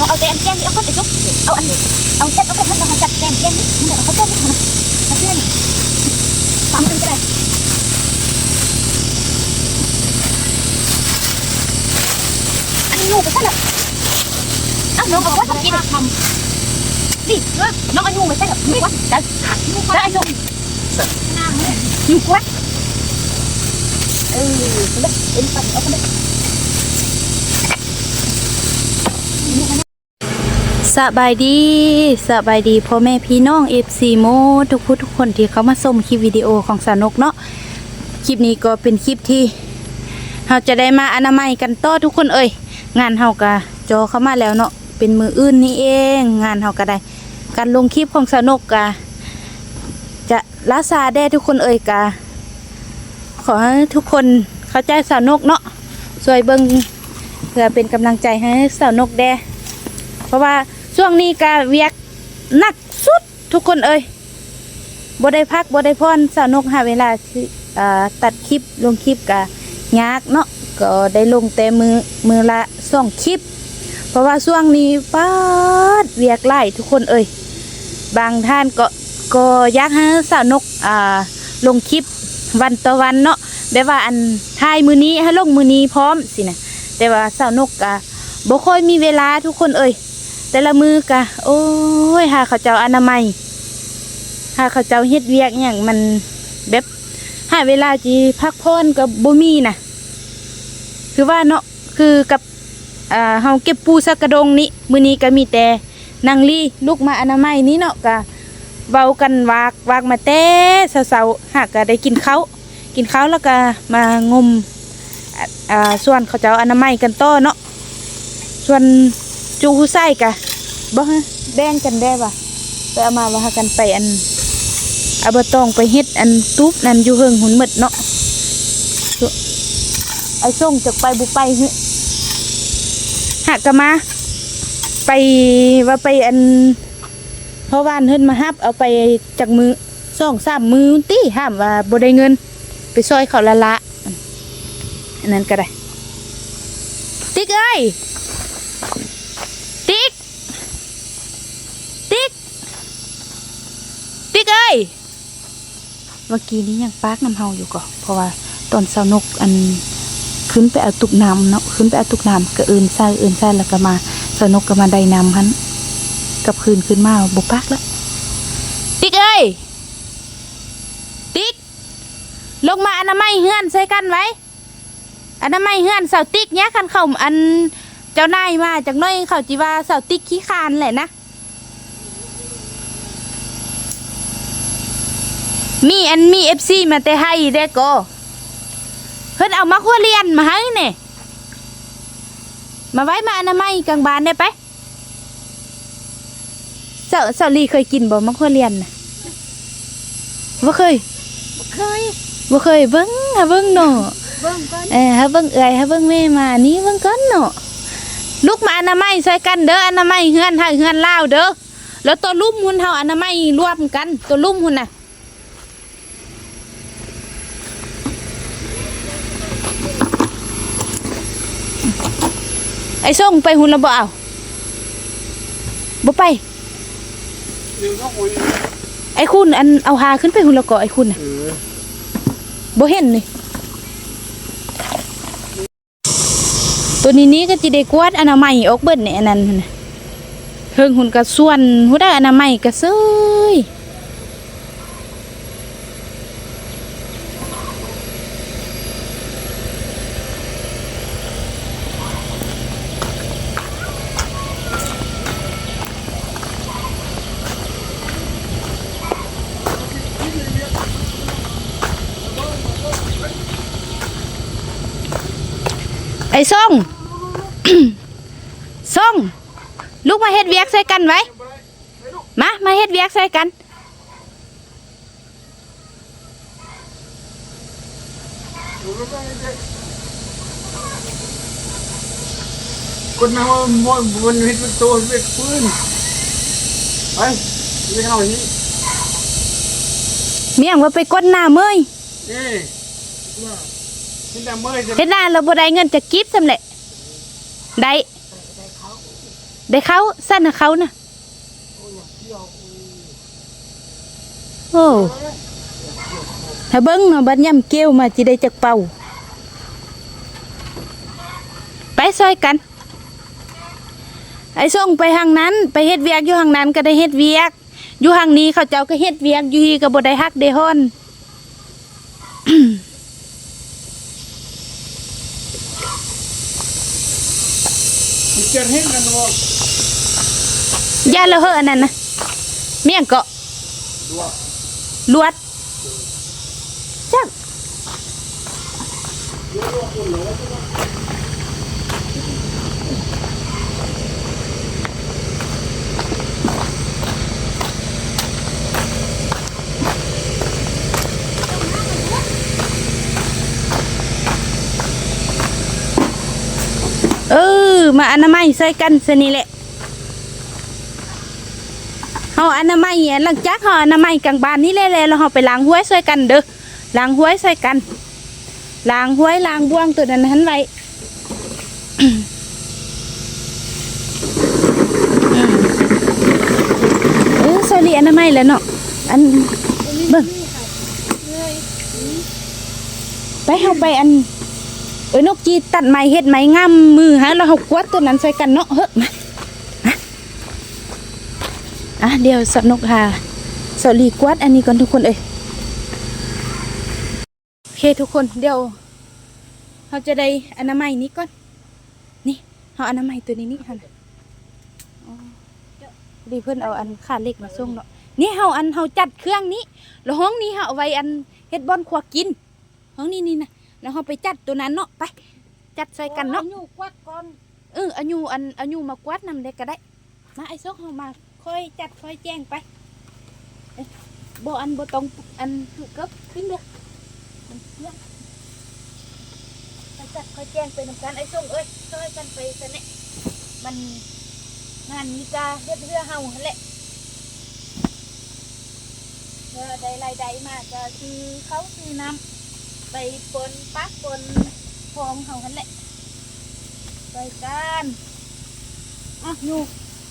เอาเอาแต่อันแก้งเอาคนไปซุกเอาอันเอาเซ็ตเอาคนมันมาจัดแก้งแก้งนี่มันเดี๋ยวเขาแก้งนี่มามาเพื่อนสามคนก็ได้อันนี้ลูกไปซะละอ้าวน้อ สบายดีสบายดีพ่อแม่พี่น้องเอฟซีโมทุกผู้ทุกคนที่เขามาชมคลิปวิดีโอของสาวนกเนาะคลิปนี้ก็เป็นคลิปที่เราจะได้มาอนามัยกันต่อทุกคนเอ่ยงานเฮากะจอเข้ามาแล้วเนาะเป็นมืออื่นนี่เอง งานเฮาก็ได้ การลงคลิปของสาวนกกะจะลาซาได้ทุกคนเอ่ยกะขอให้ทุกคนเข้าใจสาวนกเนาะช่วยเบิ่งเพื่อเป็นกำลังใจให้สาวนกแด้เพราะว่า ช่วงนี้ก็เวียกหนักสุดทุกคนเอ่ยบ่ได้พักบ่ได้พรสาวนกหาเวลาตัดคลิปลงคลิปกะยากเนาะก็ได้ลงแต่มือมือละสองคลิป เพราะว่าช่วงนี้ป้าดเวียกไล่ทุกคนเอ่ยบางท่านก็ก็อยากให้สาวนกอ่าลงคลิปวันต่อวันเนาะแบบว่าอันถ่ายมือนี้ให้ลงมือนี้พร้อมสินะแต่ว่าสาวนกกะบ่ค่อยมีเวลาทุกคนเอ่ย แต่ละมือกะ โอ้ยหาเขาเจ้าอนามัยหาเขาเจ้าเฮ็ดเวียกอย่างมันแบบหาเวลาจีพักผ่อนกับบ่มีนะคือว่าเนาะคือกับอ่าเฮาเก็บปูสักกระดงนี้มื้อนี้ก็มีแต่นางลี่ลูกมาอนามัยนี้เนาะกะเบากันวากวากมาแต่เช้าๆหากก็ได้กินข้าวกินข้าวแล้วก็มางมอ่อ่าส่วนเขาเจ้าอนามัยกันต่อเนาะส่วน จูหูไส้กะบ่ฮะแบ่งกันได้ป่ะไปเอามาว่ากันไปอันเอาบตองไปเฮ็ดอันตุ๊บนั่นอยู่เฮิงหุ่นหมดเนาะไอ้ส่งจากไปบุไปฮ้ยหักกะมา ไปว่าไปอันเพราะว่านเฮินมาฮับเอาไปจากมือสองสามมือตีห้ามว่าบ่ได้เงิน ไปซอยเขาละละอันนั้นก็ได้ ติ๊กเอ้ย ติ๊ก ติ๊ก ติ๊กเอ้ย เมื่อกี้นี้ยังปากน้ำเฮาอยู่ก่อเพราะว่าตอนเสาวนกอันขึ้นไปเอาตุกน้ำเนาะขึ้นไปเอาตุกน้ำก็เอินซ่าเอินซ่าแล้วก็มาเสาวนกก็มาได้น้ำหันกับคืนขึ้นมาบกปากแล้วติ๊กเอ้ยติ๊กลงมาอนามัยเฮือนใส่กันไว้อนามัยเฮือนเสาติ๊กเนี้ยคันเขาอันเจ้านายมาจากน้อยเขาจีว่าเสาติ๊กขี้คานแหละนะ มีอันมีเอฟซีมาแต่ให้ได้ก็เพิ่นเอามาขั้วเรียนมาให้เนี่ยมาไว้มาอนามัยกลางบ้านได้ไปเสาเสาลีเคยกินบ่มะขั้วเรียนนะบ่เคยเคยบ่เคยเบิ่งหาเบิ่งเนาะเบิ่งก่อนเออฮะเบิ่งเอ่ยฮะเบิ่งแม่มานี่เบิ่งก่อนเนาะลูกมาอนามัยใส่กันเด้ออนามัยเฮือนให้เฮือนลาวเด้อแล้วตัวลุ่มหุ่นเฮาอนามัยรวมกันตัวลุ่มหุ่นน่ะ ไอ้ส่งไปหุ่นและบ่เอาบ่ไป ไอ้คุณอันเอาหาขึ้นไปหุ่นและก็ไอ้คุณน่ะบ่เห็นนี่ตัวนี้นี้ก็จะได้กวาดอนามัยออกเบิดเนี่ยอันนั้นนน่ะเฮิงหุ่นกระส่วนหัวได้อนามัยกระเซยไอ้ส่ง ส่งลูกมาเฮ็ดเวียกใส่กันไว้ มา มาเฮ็ดเวียกใส่กัน คนนั้นว่ามันมันเห็นเป็นตัวเป็นปืนไปไม่เอาอย่างนี้เมียงว่าไปกดหน้าเมยนี่ว่าเห็นแต่เมื่อยจะเฮ็ดหน้าเราบ่ได้เงินจะกิบสำเร็จได้ ได้เขาสั้นนะเขาน่ะโอ้ถ้าเบิ้งเนาะบัดย่ำเกี้ยวมาจิได้จักเป่าไปซอยกัน ไอ้ส่งไปทางนั้น ไปเฮ็ดเวียกอยู่ทางนั้นก็ได้เฮ็ดเวียก อยู่ทางนี้เขาเจ้าก็เฮ็ดเวียกอยู่ฮีก็บ่ได้ฮักได้ฮ้อนเจ็ดเห็นกันว่ ย่าละเหอะอันนั้นนะเมี่ยงเกาะดูว่าลวดจักเออมาอนามัยใส่กันซะนี่แหละ เฮาอนามัยเนี่ยหลังจากเฮาอนามัยกลางบ้านนี่แหละแล้วเฮาไปล้างห้วยช่วยกันเด้อล้างห้วยช่วยกันล้างห้วยล้างบ่วงตัวนั้นหันไว้อืมเออสลีอนามัยแล้วเนาะอันเบิ่งไปเฮาไปอันเอ้ยนกจีตัดไม้เฮ็ดไม้งามมือฮะแล้วเฮากวาดตัวนั้นใส่กันเนาะเฮ้อมา อะเดี๋ยวสนุกค่ะสลีกวัดอันนี้ก่อนทุกคนเอ้ยโอเคทุกคนเดี๋ยวเราจะได้อนามัยนี้ก่อน นี่เอาอนามัยตัวนี้นี่ค่ะอ๋อดีเพื่อนเอาอันขาเหล็กมาส่งเนาะนี่เฮาอันเฮาจัดเครื่องนี้ แล้วห้องนี้เฮาเอาไว้อันเฮ็ดบอนครัวกิน ห้องนี้นี่นะแล้วเฮาไปจัดตัวนั้นเนาะไป จัดใส่กันเนาะอยู่กวัดก่อนเอออายุอันอายุมากวาดนำได้ก็ได้ มาไอ้ซกเฮามา ค่อยจัดค่อยแจ้งไปเอ้ยบ่อันบ่ต้องอันคือก็ขึ้นเด้อมันเสีจัดค่อยแจ้งไปนำกันไอ้ส่งเอ้ยช่วยกันไปซะเนี่ยมันงานนี้ก็เฮ็ดเรือเฮาหั่นแหละเพื่อได้รายได้มาก็ซื้อเขาซื้อน้ำไปปนปักปนพองเฮาหั่นแหละไปกันอะอยู่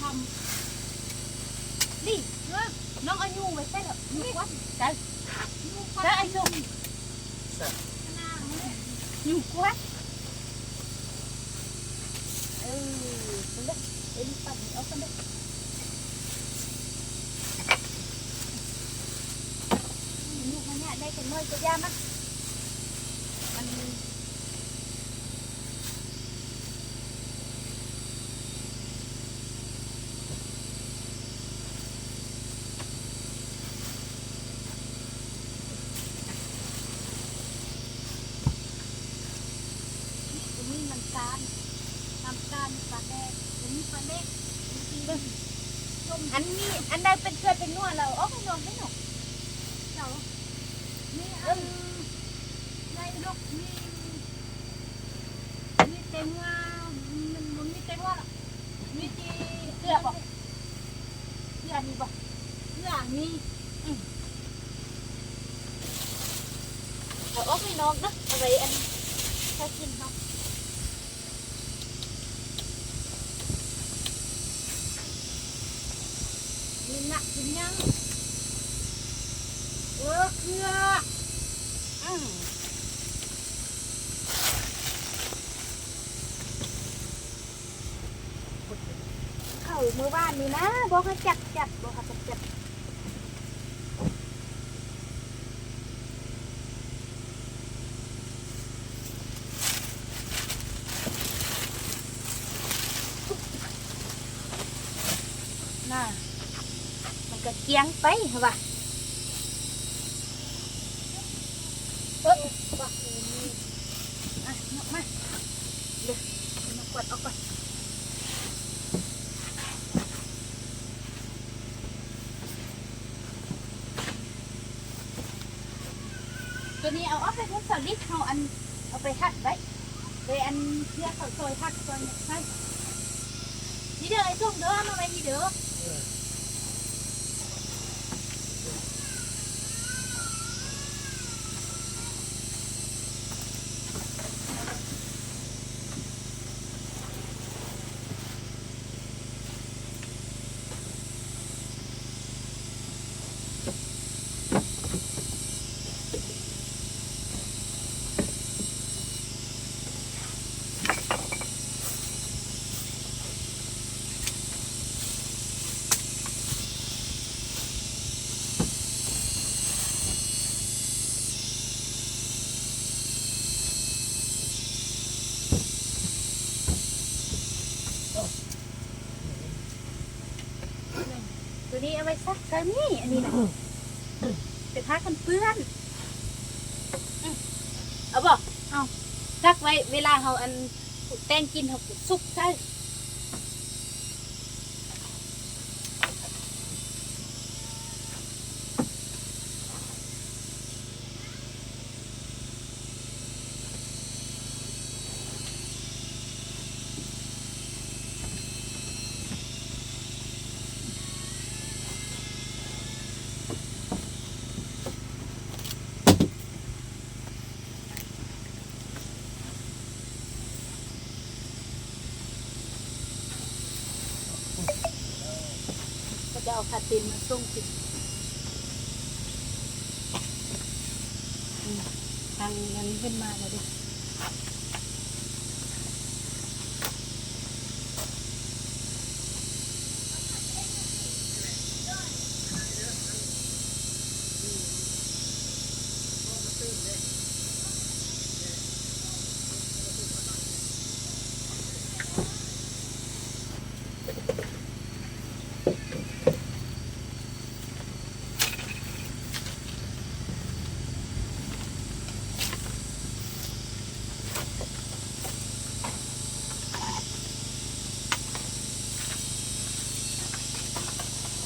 ทำนี่น้องเอาอยู่ไปซะละอยู่ขวดกันแล้วไอ้ส้มอยู่ขวดเออคน เด็กเอ็นปั่นเอาคนเด็กลูกมันเนี่ยได้กันน้อยก็ยามันมัน ต รงนี้มันการทำการปลาแดงตรงนี้ปลาเล็กอันนี้อันใดเป็นเชือเป็นนวดเราอ๋อไม่นวดไม่หนกเจ้านี่อันในลูกมีมีเต็มว่ามันมันมีเต็มว่าหรอมีที่เสื้อบอกเสื้อนี่บอกเสื้อมีเอาออกให้น้องนะอาไว้อันถ้ากินเนาะ มีหนั กินยังเออเกลืออืมเข้าเมื่อวานนี่นะบอกให้จับจับบอกให้จับจับ น่ะมันก็เกี ยงไปเหรอวะเออว่ะอะยกมาเดี๋ยวเอามากวาดออกก่อนตัวนี้เอาออกไปทุกสลิดเอาอันเอาไปหัดไว้เลยอันเพื่อเขาซอยหักซอยเนี่ยใช่นี่เด้อไอ้ส้มเด้อเอามาไว้นี่เด้อ ซักกันนี่อันนี้นะเป็นผ้ากันเปื้อนอืมเอาบอกเอาซักไว้เวลาเขาอันแต้งกินเขาสุกใช่ จะเอาคาตินมาส่งติดทางนั้นขึ้นมาเลยดิ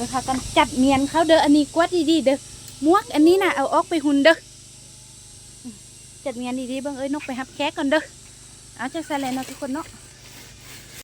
เดี๋ยวค่ะกันจัดเมียนเขาเด้ออันนี้กวดดีๆเด้อมวกอันนี้น่ะเอาออกไปหุ่นเด้อจัดเมียนดีๆบ้างเอ้ยนกไปหับแคกก่อนเด้อเอาจะใส่เลยนะทุกคนเนาะ